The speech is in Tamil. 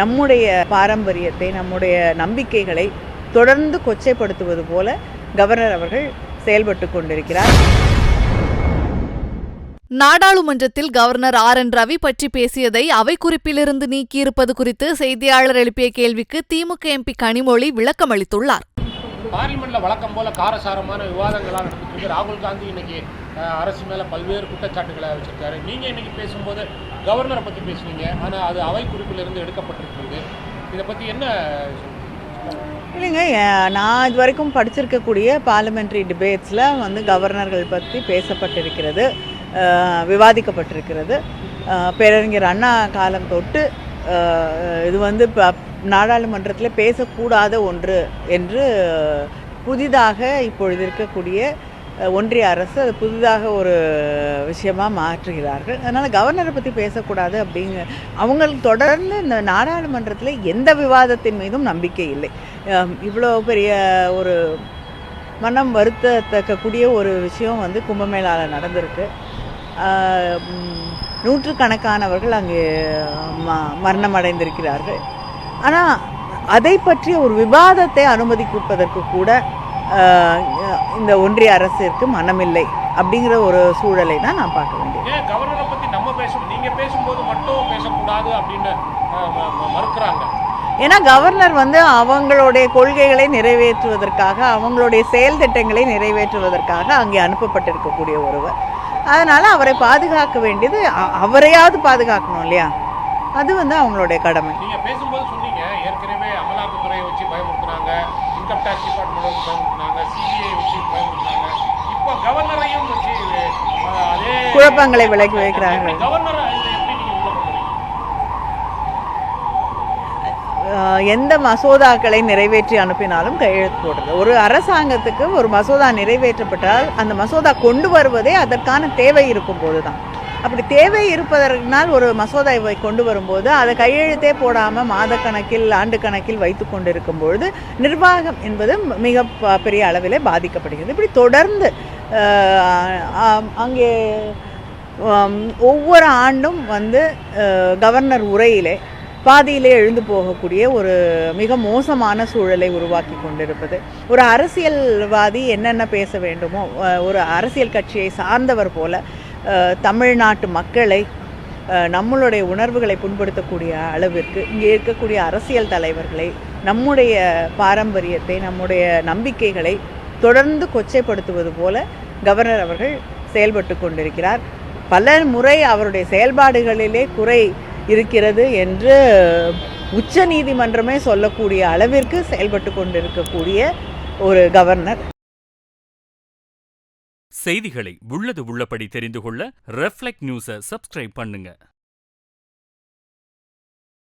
நம்முடைய பாரம்பரியத்தை நம்முடைய நம்பிக்கைகளை தொடர்ந்து கொச்சைப்படுத்துவது போல கவர்னர் அவர்கள் செயல்பட்டு கொண்டிருக்கிறார். நாடாளுமன்றத்தில் கவர்னர் ஆர் என் ரவி பற்றி பேசியதை அவை குறிப்பிலிருந்து நீக்கியிருப்பது குறித்து செய்தியாளர் எழுப்பிய கேள்விக்கு திமுக எம்பி கனிமொழி விளக்கமளித்துள்ளார். பார்லிமெண்ட்ல வழக்கம் போல காரசாரமான விவாதங்களாக நடந்துட்டு இருக்கு. ராகுல் காந்தி இன்னைக்கு அரசு மேல பல்வேறு குற்றச்சாட்டுகளை வச்சிருக்காரு. நீங்க இன்னைக்கு பேசும்போது கவர்னரை பத்தி பேசுனீங்க. ஆனா அது அவை குறிப்பிலிருந்து எடுக்கப்பட்டிருக்கிறது. இதை பத்தி என்ன இல்லைங்க நான் இது வரைக்கும் படிச்சிருக்கக்கூடிய பார்லிமெண்ட்ரி டிபேட்ஸில் வந்து கவர்னர்கள் பற்றி பேசப்பட்டிருக்கிறது. விவாதிக்கப்பட்டிருக்கிறது. பேரறிஞர் அண்ணா காலம் தொட்டு இது வந்து நாடாளுமன்றத்தில் பேசக்கூடாத ஒன்று என்று புதிதாக இப்பொழுது இருக்கக்கூடிய ஒன்றிய அரசு அது புதிதாக ஒரு விஷயமா மாற்றுகிறார்கள். அதனால் கவர்னரை பற்றி பேசக்கூடாது அப்படிங்க அவங்களுக்கு தொடர்ந்து இந்த நாடாளுமன்றத்தில் எந்த விவாதத்தின் மீதும் நம்பிக்கை இல்லை. இவ்வளோ பெரிய ஒரு மனம் வருத்தத்தக்கக்கூடிய ஒரு விஷயம் வந்து கும்பமேளாவில் நடந்திருக்கு. நூற்றுக்கணக்கானவர்கள் அங்கே ம மரணம் அடைந்திருக்கிறார்கள் ஆனால் அதை பற்றிய ஒரு விவாதத்தை அனுமதிப்பதற்கு கூட இந்த ஒன்றிய அரசிற்கு மனமில்லை அப்படிங்கிற ஒரு சூழலை தான் நான் பார்க்க வேண்டியது. கவர்னரை பத்தி நம்ம பேசும் நீங்க பேசும்போது மட்டும் பேசக்கூடாது அப்படின்னு மறுக்கிறாங்க. ஏன்னா கவர்னர் வந்து அவங்களுடைய கொள்கைகளை நிறைவேற்றுவதற்காக அவங்களுடைய செயல் திட்டங்களை நிறைவேற்றுவதற்காக அங்கே அனுப்பப்பட்டிருக்கக்கூடிய ஒருவர். அதனால் அவரை பாதுகாக்க வேண்டியது அவரையாவது பாதுகாக்கணும் இல்லையா? அது வந்து அவங்களுடைய கடமை. நீங்க பேசும்போது சொன்னீங்க ஏற்கனவே அமலாக்கத்துறையை வச்சு பயமுறுத்துனாங்க இன்கம் டேக்ஸ் டிபார்ட்மெண்ட் வச்சு பயமுறுத்துனாங்க சிபிஐ வச்சு பயமுறுத்துனாங்க இப்போ கவர்னரையும் வச்சு அஹ், அதே குழப்பங்களை விலக்கி வைக்கிறார்கள். கவர்னர் இதை எப்படி நீங்க உள்ள கொண்டு வரீங்க அஹ், எந்த மசோதாக்களை நிறைவேற்றி அனுப்பினாலும் கையெழுத்து போடுறது. ஒரு அரசாங்கத்துக்கு ஒரு மசோதா நிறைவேற்றப்பட்டால் அந்த மசோதா கொண்டு வருவதே அதற்கான தேவை இருக்கும் போது தான் அப்படி தேவை இருப்பதனால் ஒரு மசோதாவை கொண்டு வரும்போது அதை கையெழுத்தே போடாமல் மாதக்கணக்கில் ஆண்டு கணக்கில் வைத்து கொண்டு பொழுது நிர்வாகம் என்பது மிக பெரிய அளவிலே பாதிக்கப்படுகிறது. இப்படி தொடர்ந்து அங்கே ஒவ்வொரு ஆண்டும் வந்து கவர்னர் உரையிலே பாதியிலே எழுந்து போகக்கூடிய ஒரு மிக மோசமான சூழலை உருவாக்கி கொண்டிருப்பது. ஒரு அரசியல்வாதி என்னென்ன பேச வேண்டுமோ ஒரு அரசியல் கட்சியை சார்ந்தவர் போல தமிழ்நாட்டு மக்களை நம்மளுடைய உணர்வுகளை புண்படுத்தக்கூடிய அளவிற்கு இங்கே இருக்கக்கூடிய அரசியல் தலைவர்களை நம்முடைய பாரம்பரியத்தை நம்முடைய நம்பிக்கைகளை தொடர்ந்து கொச்சைப்படுத்துவது போல கவர்னர் அவர்கள் செயல்பட்டு கொண்டிருக்கிறார். பல முறை அவருடைய செயல்பாடுகளிலே குறை இருக்கிறது என்று உச்ச நீதிமன்றமே சொல்லக்கூடிய அளவிற்கு செயல்பட்டு கொண்டிருக்கக்கூடிய ஒரு கவர்னர். செய்திகளை உள்ளது உள்ளபடி தெரிந்து கொள்ள ரெஃப்ளெக்ட் நியூஸை சப்ஸ்கிரைப் பண்ணுங்க.